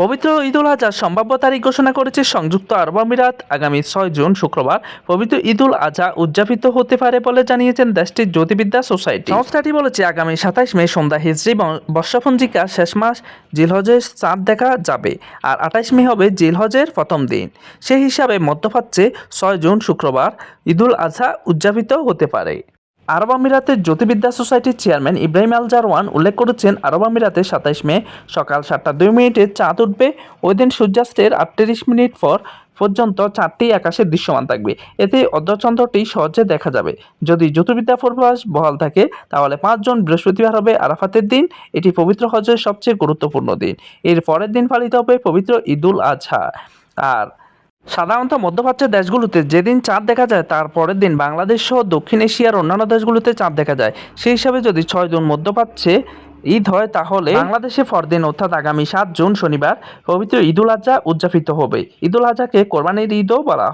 পবিত্র ঈদুল আজহার সম্ভাব্য তারিখ ঘোষণা করেছে সংযুক্ত আরব আমিরাত। আগামী ছয় জুন শুক্রবার পবিত্র ঈদুল আজহা উদযাপিত হতে পারে বলে জানিয়েছেন দেশটির জ্যোতিবিদ্যা সোসাইটি। সংস্থাটি বলেছে, আগামী সাতাইশ মে সন্ধ্যা হিজড়ি বর্ষপঞ্জিকা শেষ মাস জিলহজের চাঁদ দেখা যাবে আর আঠাইশ মে হবে জিলহজের প্রথম দিন। সেই হিসাবে মধ্যপ্রাচ্যে ছয় জুন শুক্রবার ঈদুল আজহা উদযাপিত হতে পারে। আরব আমিরাতের জ্যোতির্বিদ্যা সোসাইটির চেয়ারম্যান ইব্রাহিম আল জারওয়ান উল্লেখ করেছেন, আরব আমিরাতে সাতাইশ মে সকাল সাতটা দুই মিনিটে চাঁদ উঠবে। ওই দিন সূর্যাস্তের আটত্রিশ মিনিট পর পর্যন্ত চারটি আকাশে দৃশ্যমান থাকবে। এতে অর্ধচন্দ্রটি সহজে দেখা যাবে। যদি জ্যোতির্বিদ্যা পূর্বাভাস বহাল থাকে, তাহলে পাঁচজন বৃহস্পতিবার হবে আরাফাতের দিন। এটি পবিত্র হজের সবচেয়ে গুরুত্বপূর্ণ দিন। এর পরের দিন পালিত হবে পবিত্র ঈদুল আজহা। আর সাধারণত মধ্যপ্রাচ্যের দেশগুলোতে যেদিন চাঁদ দেখা যায়, তার পরের দিন বাংলাদেশ সহ দক্ষিণ এশিয়ার অন্যান্য দেশগুলোতে চাঁদ দেখা যায়। সেই হিসাবে যদি ছয় জুন মধ্যপ্রাচ্যে ঈদ হয়, তাহলে বাংলাদেশে ফরদিন অর্থাৎ আগামী সাত জুন শনিবার, পবিত্র ঈদুল আজহা উদযাপিত হবে। ঈদুল আজহাকে কোরবানির ঈদও বলা